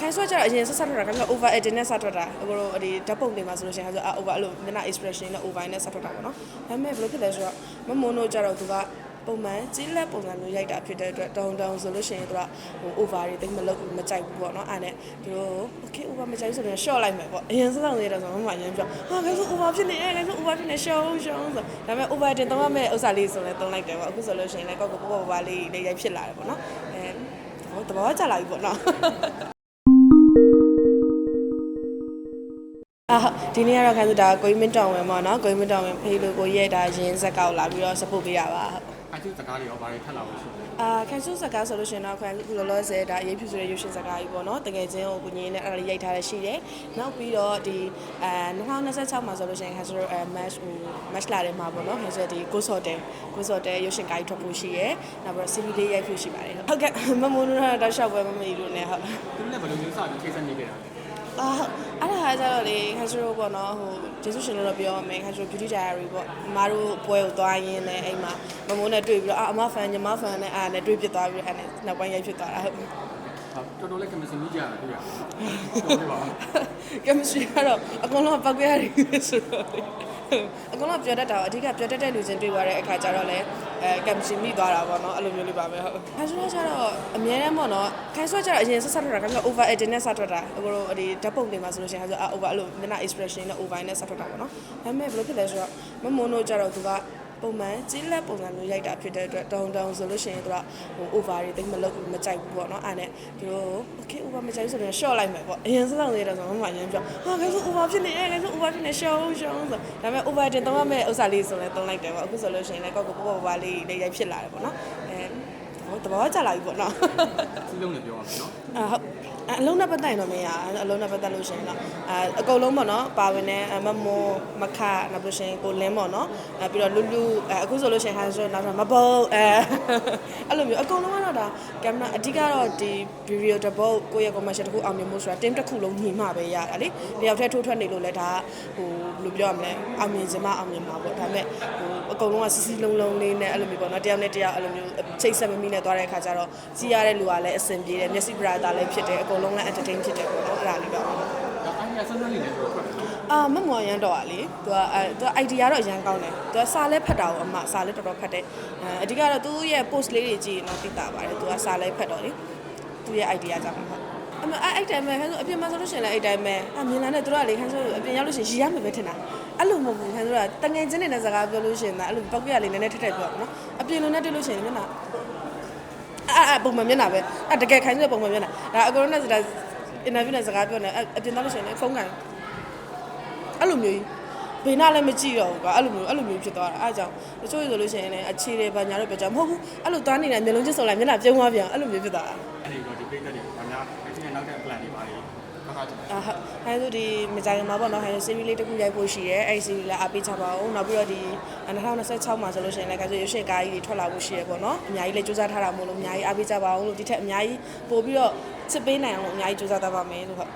ခိုင်ဆွဲကြတော့အရင်ဆက်ဆက်ထွက်တာခိုင်ဆွဲ over edit နဲ့ဆက်ထွက်တာအခုတော့ဒီဓာတ်ပုံတွေမှာဆိုလို့ရှိရင်ခိုင်ဆွဲ over အဲ့လိုမျက်နှာ expression နဲ့ over နဲ့ဆက်ထွက်တာပေါ့နော်ဒါပေမဲ့ဘယ်လိုဖြစ်လဲဆိုတော့မမွန်တို့ကြတော့သူကပုံမှန်ကြီးလက်ပုံစံမျိုးရိုက်တာဖြစ်တဲ့အတွက်တောင်းတောင်းဆိုလို့ရှိရင်သူကဟို over တွေတိတ်မလုပ်ဘူးမကြိုက်ဘူးပေါ့နော်အဲ့နဲ့သူတို့ okay over မကြိုက်ဘူးဆိုတော့ short လိုက်မယ်ပေါ့အရင်စစောင်းလေးတော့ဆိုမမရမ်းပြောဟာခိုင်ဆွဲ over ဖြစ်နေတယ်ခိုင်ဆွဲ over ဖြစ်နေ short short ဆိုဒါပေမဲ့ over တင်တော့မဲ့ဥစ္စာလေးဆိုလဲတုံးလိုက်တယ်ပေါ့အခုဆိုလို့ရှိရင်လည်းကောက်ကောက်ပေါ့ပေါ့လေးလေးရိုက်ဖြစ်လာတယ်ပေါ့နော်အဲဟိုတဘောကြလာပြီပေါ့နော် အာဒီနေ့ကတော့ခံသူဒါကိုင်းမင်းတောင်ဝင်ပေါ့နော်ကိုင်းမင်းတောင်ဝင်ဖေးလို့ကိုရဲ့ဒါရင်းဇက်ကောက်လာပြီးတော့ support ပေးတာပါအကျိုးစကားတွေရောဘာတွေထပ်လာလို့ရှိလဲအာခံစုဇက်ကားဆိုလို့ရှိရင်တော့ခံခုလောလောဆယ်ဒါအရေးဖြူဆိုတဲ့ရုပ်ရှင်ဇက်ကားကြီးပေါ့နော်တကယ်ချင်းကိုကိုကြီးနဲ့အဲ့ဒါလေးရိုက်ထားရရှိတယ်နောက်ပြီးတော့ဒီအဲ2026မှာဆိုလို့ရှိရင်ခံဆိုတော့အဲ match ဟို match လာတယ်မှာပေါ့နော်ခံဆိုဒီ Ghost Hotel Ghost Hotel ရုပ်ရှင်ကားကြီးထွက်ဖို့ရှိရယ်နောက်ပြီးတော့ CV လေးရိုက်ဖို့ရှိပါတယ်ဟုတ်ကဲ့မမိုးနုတော့ရှောက်ပွဲမမီလို့ねဟုတ်သူလည်းဘယ်လိုမျိုးစပြီးထိစပ်နေကြတာလဲ အာအဲ့ဒါကကြတော့လေခါစရိုပေါ့နော်ဟိုဂျေဆုရှင်လို့တော့ပြောရမယ်ခါစရို beauty diary ပေါ့အမားတို့ပွဲကိုသွားရင်းနဲ့အိမ်မှာမမိုးနဲ့တွေ့ပြီးတော့အာအမဖန်ညီမဖန်နဲ့အားနဲ့တွေ့ဖြစ်သွားပြီးအဲ့နဲ့နောက်ပိုင်းရိုက်ဖြစ်သွားတာဟုတ်ဟာတော်တော်လေးကမစင်ကြီးကြတာတွေ့ရတော်တယ်ပါကင်မစထရီကတော့အကုန်လုံးပောက်ကြရတယ်ဆိုတော့လေ အကုန်လုံးပြောတတ်တာအဓိကပြောတတ်တဲ့လူချင်းတွေ့သွားတဲ့အခါကျတော့လေအဲကင်မစထရီမိသွားတာပေါ့နော်အဲ့လိုမျိုးလေးပါပဲဟုတ်ခါစရိုကျတော့အများနဲ့ပေါ့နော်ခိုင်ဆွဲကျတော့အရင်ဆက်ဆက်ထွက်တာခိုင်ဆွဲ over edit နဲ့ဆက်ထွက်တာအခုတော့ဒီဓာတ်ပုံတွေမှာဆိုလို့ရှိရင်ခိုင်ဆွဲ over အဲ့လိုမျက်နှာ expression နဲ့ over နဲ့ဆက်ထွက်တာပေါ့နော်ဒါပေမဲ့ဘယ်လိုဖြစ်လဲဆိုတော့မမွန်တို့ကျတော့သူက ပုံမှန်ကြီးလက်ပုံစံမျိုးရိုက်တာဖြစ်တဲ့အတွက်တောင်းတောင်းဆိုလို့ရှိရင်သူကဟို over တွေတိတ်မလုပ်ဘူးမကြိုက်ဘူးပေါ့နော်အဲ့နဲ့သူတို့ okay over မကြိုက်ဘူးဆိုတော့ short လိုက်မယ်ပေါ့အရင်စစောင်းလေးတော့ဆိုမမရမ်းပြောဟာခိုင်ဆို over ဖြစ်နေတယ်ခိုင်ဆို over ဖြစ်နေ short short ဆိုဒါပေမဲ့ over တင်တော့မဲ့ဥစ္စာလေးဆိုလဲတုံးလိုက်တယ်ပေါ့အခုဆိုလို့ရှိရင်လည်းကောက်ကောက်ပေါ့ပေါ့လေးလေးရိုက်ဖြစ်လာတယ်ပေါ့နော်အဲ ဟိုတဘောကြလာပြီပေါ့နော်စီးလုံးနဲ့ပြောရမယ်နော်အာဟုတ်အလုံးနဲ့ပတ်သက်ရင်တော့မရအလုံးနဲ့ပတ်သက်လို့ရှိရင်တော့အာအကုန်လုံးပေါ့နော်ပါဝင်တဲ့အမမောမခနောက်ပြီးရှင်ကိုလင်းပေါ့နော်အဲပြီးတော့လူလူအဲအခုဆိုလို့ရှိရင်ဟာဆိုနောက်တော့မပုတ်အဲအဲ့လိုမျိုးအကုန်လုံးကတော့ဒါကင်မရာအဓိကတော့ဒီဗီဒီယိုတစ်ပုတ်ကိုယ့်ရဲ့ commercial တစ်ခုအောင်မြင်မှုဆိုတာ team တစ်ခုလုံးညီမှပဲရတာလေတယောက်တည်းထိုးထွက်နေလို့လဲဒါဟိုဘယ်လိုပြောရမလဲအောင်မြင်စမအောင်မြင်မှာပေါ့ဒါပေမဲ့ဟိုအကုန်လုံးကစီစီလုံးလုံးလေးနဲ့အဲ့လိုမျိုးပေါ့နော်တယောက်နဲ့တယောက်အဲ့လိုမျိုးချိတ်ဆက်မမိနဲ့သွားတဲ့အခါကျတော့စီးရတဲ့လူကလည်းအဆင်ပြေတယ်မျက်စိပရာတာလည်းဖြစ်တယ်အကုန်လုံးလည်း entertain ဖြစ်တယ်ပေါ့နော်အဲ့ဒါလေးပါပဲဒါအိုင်ယာဆန်းဆန်းလေးလည်းတော့ထွက်တယ်နော်အာမမော်ရန်တော့อ่ะလေသူကအဲသူက idea တော့အရန်ကောင်းတယ်သူကစာလဲဖတ်တာကိုအမစာလဲတော်တော်ဖတ်တယ်အဲအဓိကတော့သူ့ရဲ့ post လေးတွေကြည့်ရင်တော့သိတာပါတယ်သူကစာလဲဖတ်တော့လေသူ့ရဲ့ idea ကြောင့်ပါဟုတ်အမအဲ့အဲ့တိုင်းပဲဟဲ့ဆိုအပြင်မှာဆိုလို့ရှိရင်လည်းအဲ့တိုင်းပဲအမြင်လာနဲ့သူတို့ကလေခန်းဆိုအပြင်ရောက်လို့ရှိရင်ရည်ရမယ်ပဲထင်တာအဲ့လိုမဟုတ်ဘူးခန်းဆိုတော့တငယ်ချင်းတွေနဲ့စကားပြောလို့ရှိရင်ဒါအဲ့လိုပောက်ပြရလေးနည်းနည်းထက်ထက်ပြောပါနော်အပြင်လိုနဲ့တွေ့လို့ရှိရင်မျက်နှာ အဲ့အဲ့ပုံမှန်မျက်နှာပဲအဲ့တကယ်ခိုင်းဆိုပုံမှန်မျက်နှာဒါအကုန်လုံးနဲ့ဒါ interview နဲ့စကားပြောနေအပြင်သွားလို့ရှိရင်လည်းဖုန်းကန်အဲ့လိုမျိုးဘေးနာလည်းမကြည့်တော့ဘူးကွာအဲ့လိုမျိုးအဲ့လိုမျိုးဖြစ်သွားတာအဲ့ဒါကြောင့်တချို့ဆိုလို့ရှိရင်လည်းအခြေတွေပါညာတော့ပြောကြမဟုတ်ဘူးအဲ့လိုသွားနေတယ်မျိုးလုံးချင်းစုံလိုက်မျက်နှာပြုံးသွားပြန်အဲ့လိုမျိုးဖြစ်သွားတာအဲ့ဒီတော့ဒီပိတ်သက်တွေဘာများအဲ့ဒီနောက်တဲ့ plan တွေပါလေ ခါခါချင်အာဟုတ်အဲဆိုဒီမကြိုင်မှာပေါ့နော်ဟဲ့ series လေးတစ်ခုရိုက်ဖို့ရှိရဲအဲ့ဒီ series လည်းအားပေးချပါအောင်နောက်ပြီးတော့ဒီ2026မှာဆိုလို့ရှိရင်လည်းကဆိုရုပ်ရှင်ကားကြီးတွေထွက်လာဖို့ရှိရဲပေါ့နော်အများကြီးလည်းစူးစမ်းထားတာမို့လို့အများကြီးအားပေးကြပါအောင်လို့ဒီထက်အများကြီးပို့ပြီးတော့စစ်ပေးနိုင်အောင်လို့အများကြီးစူးစမ်းတတ်ပါမယ်လို့ဟုတ်